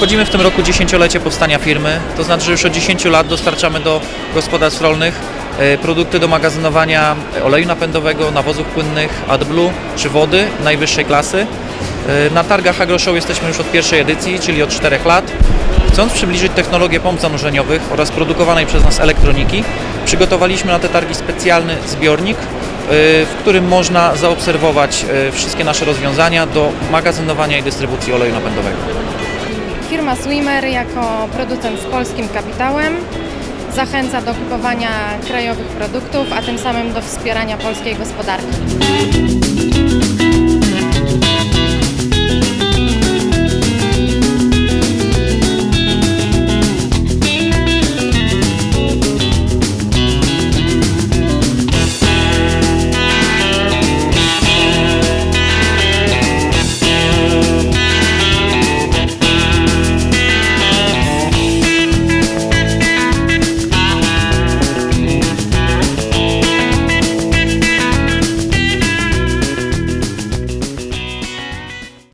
Obchodzimy w tym roku dziesięciolecie powstania firmy, to znaczy, że już od 10 lat dostarczamy do gospodarstw rolnych e, produkty do magazynowania oleju napędowego, nawozów płynnych, AdBlue czy wody najwyższej klasy. E, Na targach AgroShow jesteśmy już od pierwszej edycji, czyli od 4 lat. Chcąc przybliżyć technologię pomp zanurzeniowych oraz produkowanej przez nas elektroniki, przygotowaliśmy na te targi specjalny zbiornik, e, w którym można zaobserwować wszystkie nasze rozwiązania do magazynowania i dystrybucji oleju napędowego. Firma Swimmer jako producent z polskim kapitałem zachęca do kupowania krajowych produktów, a tym samym do wspierania polskiej gospodarki.